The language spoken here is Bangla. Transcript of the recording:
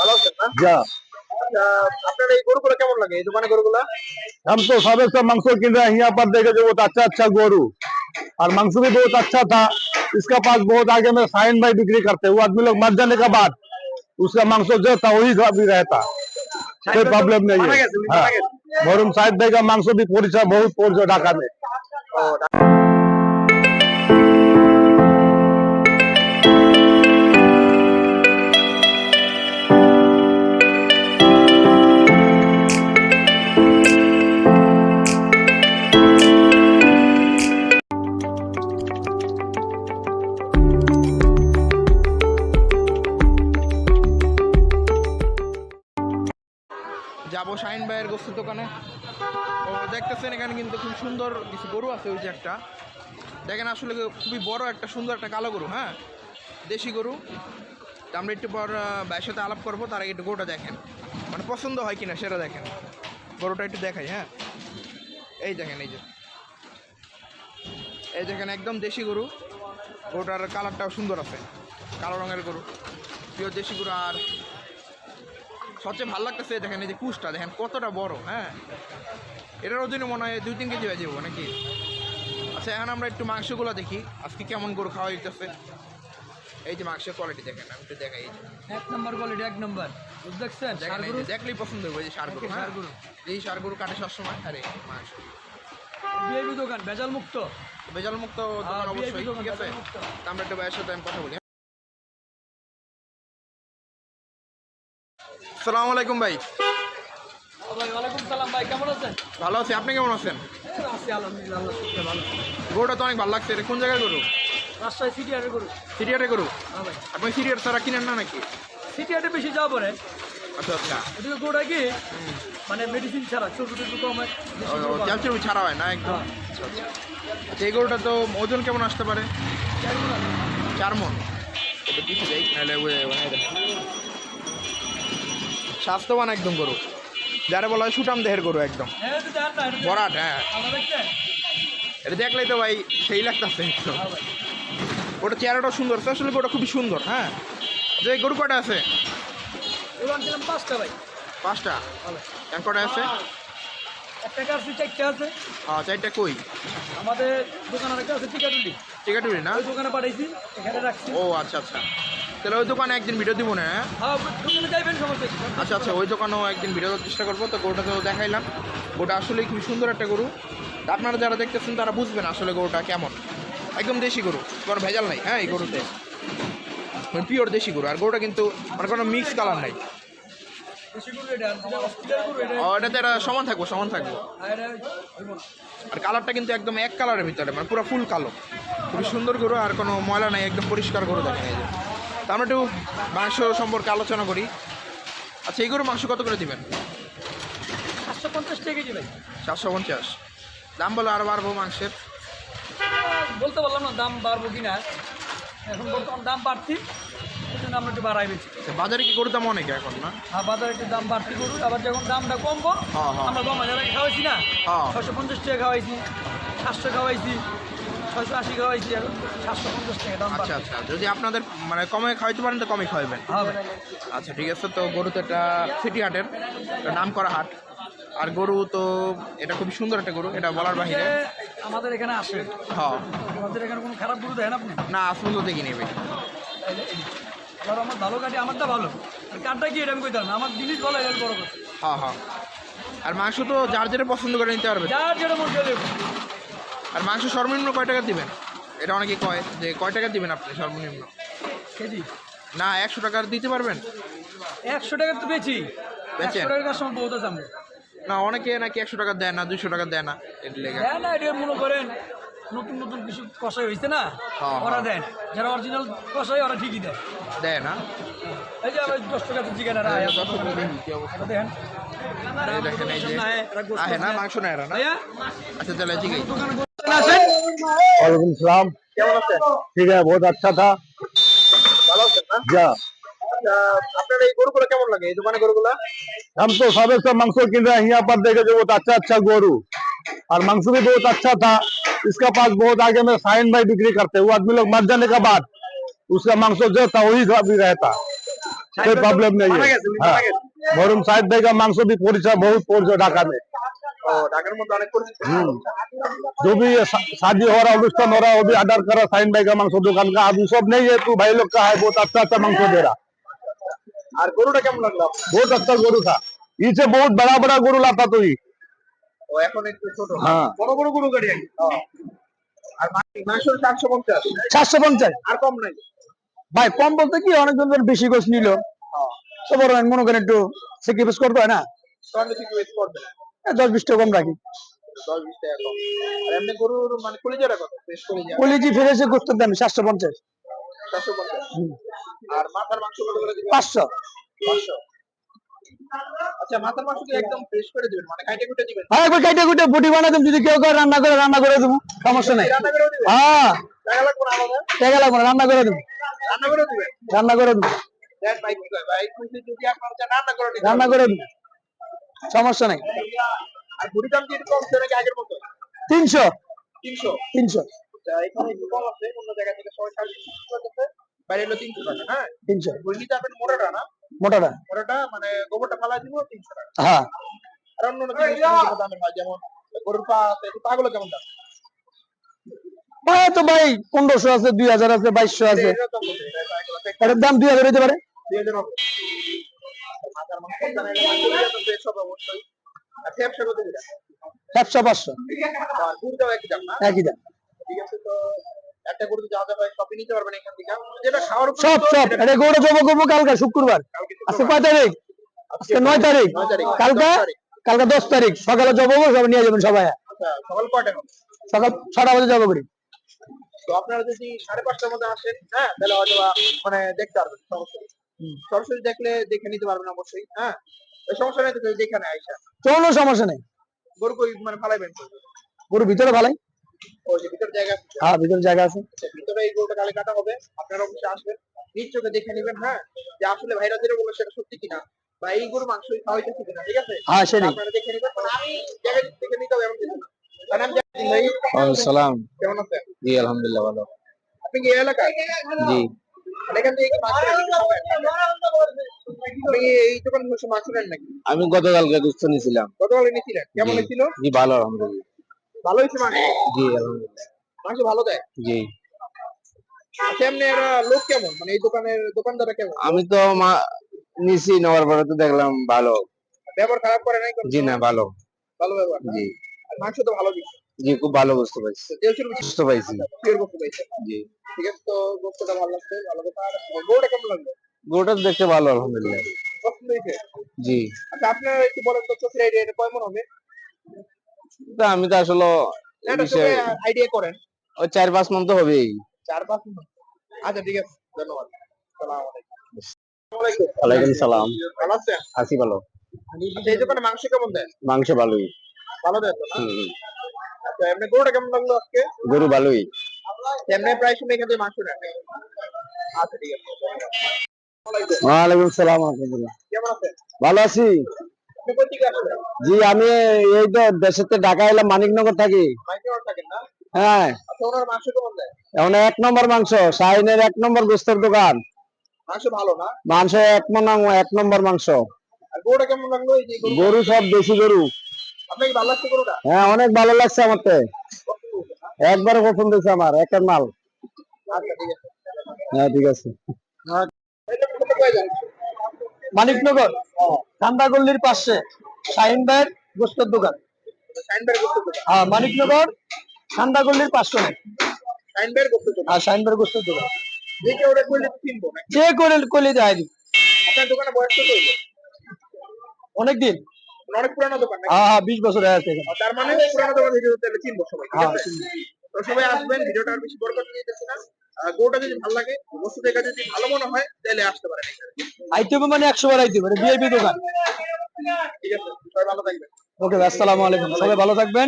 ভালো আছেন না যা আচ্ছা, আপনার এই গরুগুলো কেমন লাগে এই দোকানে গরুগুলো हम तो सबे से मांस किन रहे हैं यहाँ पर देखे जो बहुत अच्छा अच्छा गोरू और मांस भी बहुत अच्छा था इसका पास बहुत आगे में साइन भाई बिक्री करते वो आदमी लोग मर जाने के बाद उसका मांस जो था वही भी रहता कोई प्रॉब्लम नहीं मारा है गया, हाँ मारा गया। मरुम साहिद भाई का मांस भी पोरिसा बहुत पोरिसा ढाका में ও, শাহিন ভাইয়ের গোস্তের দোকানে। ও দেখতেছেন এখানে কিন্তু খুব সুন্দর কিছু গরু আছে ওই যে একটা। দেখেন আসলে খুবই বড় একটা সুন্দর একটা কালো গরু হ্যাঁ? দেশি গরু। আমরা একটু পর ভাইয়ের সাথে আলাপ করব তার আগে একটু গরুটা দেখেন। মানে পছন্দ হয় কিনা সেটা দেখেন। গরুটা একটু দেখাই হ্যাঁ? এই দেখেন এই যে। এই দেখেন একদম দেশি গরু। গরুটার কালারটাও সুন্দর আছে কালো রঙের গরু। পিওর দেশি গরু আর সবচেয়ে ভালো লাগতেছে দেখেন এই যে কুচটা দেখেন কতটা বড় হ্যাঁ? এটার ওজনে মনে হয় দুই তিন কেজি হয়ে যাব নাকি? আচ্ছা এখন আমরা একটু মাংসগুলো দেখি আজকে কেমন গরু খাওয়া যেতেছে এই যে মাংসের কোয়ালিটি দেখেন আমি একটু দেখাই এক নম্বর কোয়ালিটি এক নম্বর। দেখছেন দেখলেই পছন্দ হবে এই যে সার গরু হ্যাঁ? গরু। এই সার গরু কাটে সবসময় আরে মাংস। বিএবি দোকান ভেজাল মুক্ত বেজাল মুক্ত দোকান অবশ্যই ঠিক আছে। আমরা একটু ভাইয়ের সাথে আমি কথা বলি আসসালামু আলাইকুম ভাই। সালাম ভালো আছি আপনি কেমন আছেন? গরুটা তো অনেক ভালো লাগছে এটা কোন জায়গার গরু? রাজশাহী সিটি হাটে করুন সিরিয়াটে গরু? হ্যাঁ আপনি সিরিয়ার ছাড়া কিনেন না নাকি? সিটি হাটে বেশি যাওয়া পরে আচ্ছা আচ্ছা। এদিকে গোটা কি? মানে মেডিসিন ছাড়া ছোট ছোট কম হয় ছাড়া হয় না একদম। হ্যাঁ। আচ্ছা আচ্ছা। আচ্ছা, এই গরুটা তো ওজন কেমন আসতে পারে? চার মন। এটা দিতে যাই নাহলে। স্বাস্থ্যবান একদম গরু। যারা বলা হয় সুটাম দেহের গরু একদম। বরাট হ্যাঁ। এটা দেখলেই তো ভাই সেই লাগতেছে একদম। ওটা চেহারাটা সুন্দর তো আসলে গরুটা খুবই সুন্দর হ্যাঁ। যে গরু কটা আছে? পাঁচটা। ভাই পাঁচটা কটা আছে? একটা কাছে চারটা আছে হ্যাঁ চারটা কই? আমাদের দোকানের একটা আছে টিকাটুলি। টিকাটুরি না? ওই দোকানে পাঠাইছি এখানে রাখছি। ও আচ্ছা আচ্ছা। তাহলে ওই দোকানে একদিন ভিডিও দিব না হ্যাঁ? হ্যাঁ। আচ্ছা আচ্ছা ওই দোকানেও একদিন ভিডিও দেওয়ার চেষ্টা করব। তো গরুটা তো দেখাইলাম। গরুটা আসলে খুবই সুন্দর একটা গরু। আপনারা যারা দেখতেছেন তারা বুঝবেন আসলে গরুটা কেমন। একদম দেশি গরু কোনো ভেজাল নাই হ্যাঁ এই গরুতে। মানে পিওর দেশি গরু আর গরুটা কিন্তু মানে কোনো মিক্স কালার নাই। এটা, এটাতে এটা সমান থাকব সমান থাকব। আর না। আর কালারটা কিন্তু একদম এক কালারের ভিতরে মানে পুরো ফুল কালো খুবই সুন্দর গরু আর কোনো ময়লা নাই একদম পরিষ্কার গরু দেখা এই যে তা আমরা একটু মাংস সম্পর্কে আলোচনা করি। আচ্ছা এই গরু মাংস কত করে দিবেন? সাতশো পঞ্চাশ টাকা কেজি ভাই চারশো পঞ্চাশ। দাম বলে আর বাড়বো মাংসের। বলতে পারলাম না দাম বাড়বো কি না এখন বর্তমান দাম বাড়তি এই জন্য আমরা একটু বাড়াই বেছি বাজারে কি গরুর দাম অনেক এখন না? আর বাজারে একটু দাম বাড়তি করুন আবার যখন দামটা কমবো হ্যাঁ, হ্যাঁ। আমরা কম হাজার খাওয়াইছি না হ্যাঁ। ছশো পঞ্চাশ টাকা খাওয়াইছি সাতশো খাওয়াইছি। ছয়শো আশি খাওয়াইছি এখন সাতশো পঞ্চাশ টাকা দাম আচ্ছা আচ্ছা। যদি আপনাদের মানে কমে খাওয়াইতে পারেন তো কমে খাওয়াবেন ভাই আচ্ছা ঠিক আছে। তো গরু তো একটা সিটি হাটের নাম করা হাট। আর গরু তো এটা খুবই সুন্দর একটা গরু এটা বলার বাহিরে। আমাদের এখানে আসে। হ্যাঁ আমাদের এখানে কোনো খারাপ গরু দেন আপনি? না আসল তো দেখি নেবে আর আমার ভালো কাটি আমারটা ভালো। আর কাঠটা কি এটা আমি কইতাম না আমার জিনিস ভালো এটা বড় কথা হ্যাঁ হ্যাঁ আর মাংস তো যার যেটা পছন্দ করে নিতে পারবে। যার যেটা মন চলে আর মাংস সর্বনিম্ন কয় টাকা দিবেন? এটা অনেকে কয় যে কয় টাকা দিবেন আপনি সর্বনিম্ন? কেজি? না একশো টাকার দিতে পারবেন? একশো টাকা তো বেচি বেচেন? একশো টাকার কাস্টমার বহুত আছে আমরা না অনেকে নাকি একশো টাকা দেয় না দুশো টাকা দেয় না এর লেগে। না এটা মনে করেন নতুন নতুন কিছু কষাই হয়েছে না হ্যাঁ, ওরা হ্যাঁ। দেন যারা অরিজিনাল কষাই ওরা ঠিকই দেয়। দেয় না? এই যে আবার দশ টাকা চিকেন কি অবস্থা। দেখেন। দেখেন এই যে না মাংস নেয় না? আচ্ছা তাহলে ঠিক আছে দোকানে वालेकुम सलाम কেমন আছে ठीक है बहुत अच्छा था ভালো আছেন না जा আচ্ছা, আপনার এই গরুগুলো কেমন লাগে এই দোকানে গরুগুলো हम तो सबे से मांस किन रहे हैं यहाँ पर देखे जो बहुत अच्छा अच्छा गोरू और मांस भी बहुत अच्छा था इसका पास बहुत आगे में साइन भाई बिक्री करते वो आदमी लोग मर जाने के बाद उसका मांस जो था वही भी रहता कोई प्रॉब्लम नहीं माना है गया, जमीन हाँ, माना गया। मोहरम साहिब भाई का मांस भी परिचय बहुत परिचय ढाका में जो भी ये शा- शादी हो रहा अनुष्ठान हो रहा वो भी ऑर्डर करा साइन भाई का मांस दुकान का अभी सब नहीं है तू भाई लोग का है बहुत अच्छा अच्छा मांस दे रहा আর গরুটা কেমন লাগলো আপনার? बहुत अच्छा गोरू था इससे बहुत बड़ा बड़ा गोरू लाता तो ही ও এখন একটু ছোট হ্যাঁ। বড় বড় গরু গাড়ি আগে আর মা- মাংস চারশো পঞ্চাশ চারশো পঞ্চাশ আর কম নাই ভাই কম বলতে কি অনেকজন ধর বেশি গোছ নিল তো বড় মনে করেন একটু স্যাক্রিফাইস করতে হয় না তাহলে ঠিক ওয়েট করবে না এ, দশ বিশ টাকা কম রাখি। দশ বিশ টাকা কম। গরুর মানে কলিজা। কলিজি ফিরেছে গোস্তের দাম সাতশো পঞ্চাশ। চারশো পঞ্চাশ। আর মাথার মাংস করে পাঁচশো। পাঁচশো। মাথার মাংস একদম ফ্রেশ করে দিবেন? কাইটে কুটে দিবেন? হ্যাঁ একবার কুটে বুটি বানাই দেব যদি কেউ করে রান্না করে রান্না করে দেবো সমস্যা নেই। রান্না হ্যাঁ। টাকা লাগবে রান্না করে দেবো। রান্না করে রান্না করে দেবো। রান্না করে দেবো। সমস্যা নেই। তিনশো। তিনশো? আচ্ছা হ্যাঁ? মোটাটা মোটাটা। মানে গোবরটা ফালা দিব তিনশো টাকা। হ্যাঁ। আর অন্য অন্য জিনিস যেগুলো দামের হয় যেমন গরুর পা পাগুলো কেমন দাম? ভাই তো ভাই পনেরোশো আছে দুই হাজার আছে বাইশশো আছে। এটার দাম দুই হাজার হতে পারে। দুই হাজার সাতশো পাঁচশো একই দাম। দশ তারিখ। সকালে জব নিয়ে যাবেন সবাই। সকাল কয়টা সকাল ছটা বাজে জব করি তো আপনারা যদি সাড়ে পাঁচটার মধ্যে আসেন হ্যাঁ তাহলে হয়তো মানে দেখতে পারবেন সরাসরি সরাসরি দেখলে দেখে নিতে পারবেন অবশ্যই হ্যাঁ? সমস্যা নেই তো দেখে নেয় আইসা। কোনো সমস্যা নেই। গরু কই মানে ফালাইবেন গরু ভিতরে ভালাই ওই যে ভিতর জায়গা আছে। হ্যাঁ ভিতরে জায়গা আছে। আচ্ছা, ভিতরে এই গরুটা কালে কাটা হবে আপনারা অবশ্যই আসবেন নিজ চোখে দেখে নেবেন হ্যাঁ? যে আসলে ভাইরা যেটা বলল সেটা সত্যি কিনা বা এই গরু মাংসই খাওয়াইতেছে কিনা ঠিক আছে? হ্যাঁ সেটাই। আপনারা দেখে নেবেন মানে আমি দেখে নিতে হবে এমন কিছু না। সালাম। কেমন আছেন? জি আলহামদুলিল্লাহ ভালো। আপনি কি এই এলাকায় জি। আমি গতকালকে দুস্থ নিয়েছিলাম। গতকাল এনেছিলেন কেমন। হয়েছিল? জি ভালো আলহামদুলিল্লাহ। ভালো হয়েছে মাংস জি আলহামদুলিল্লাহ। মাংস ভালো দেয়? জি। আচ্ছা এরা লোক কেমন? মানে এই দোকানের দোকানদাররা কেমন? আমি তো মা নিছি নেওয়ার পরে তো দেখলাম ভালো। ব্যবহার খারাপ করে নাই জি না ভালো। ভালো ব্যবহার জি। আর মাংস তো ভালো দিচ্ছে। জি খুব ভালো বুঝতে পারছি বুঝতে পাইছি। পিওর পাইছে। জি। ঠিক আছে তো গোস্তটা ভালো লাগছে ভালো কথা। আর গরুটা কেমন লাগল? গরুটা দেখতে ভালো আলহামদুলিল্লাহ। জি। আচ্ছা আপনারা একটু বলেন তো চোখের আইডিয়া এটা কয় হবে? তা আমি তো আসলে আইডিয়া করেন। ওই চার পাঁচ মন তো হবেই। চার পাঁচ মন। আচ্ছা ঠিক আছে ধন্যবাদ। সালাম আলাইকুম। ওয়ালাইকুম সালাম। ভালো আছেন? আছি ভালো। আচ্ছা এই দোকানে মাংস কেমন দেয় মাংস ভালোই। ভালো দেয় তো না? হুম, হুম। আচ্ছা এমনি গরুটা কেমন লাগল আজকে? গরু ভালোই। এমনি প্রায় এখান থেকে মাংস নেন। আচ্ছা ঠিক আছে ওয়ালাইকুম। সালাম আছেন? ভালো আছি। জি আমি এই তো থেকে ঢাকা এলাম মানিকনগর থাকি। হ্যাঁ। আচ্ছা এখন এক নম্বর মাংস শাহিনের এক নম্বর গোস্তের দোকান। মাংস ভালো না? মাংস এক নম্বর এক নম্বর মাংস। গরু সব দেশি গরু। হ্যাঁ অনেক ভালো লাগছে আমার তো। একবারে পছন্দ হয়েছে আমার একের মাল। আচ্ছা ঠিক আছে। হ্যাঁ ঠিক আছে। মানিকনগর ঠান্ডাগল্লির পাশে শাহিন ভাইয়ের গোস্তের দোকান। হ্যাঁ মানিকনগর ঠান্ডাগল্লির পাশে আর শাহিন ভাইয়ের গোস্তের দোকান? যে করে কলি দেয়। আপনার দোকানে বয়স কত হইল? অনেকদিন। অনেক পুরানো দোকান? হ্যাঁ হ্যাঁ বিশ বছর আছে তার মানে পুরানো দোকান থেকে তাহলে চিনবো সবাই তো সবাই আসবেন ভিডিওটা আর বেশি বড় করতে দিতেছি না। যদি ভালো লাগে বস্তু দেখা যদি ভালো মনে হয় তাহলে আসতে পারেন এখানে। আইতে হবে মানে একশো বার আইতে হবে বিআইপি দোকান। ঠিক আছে সবাই ভালো থাকবেন। ওকে আসসালামু আলাইকুম। সবাই ভালো থাকবেন।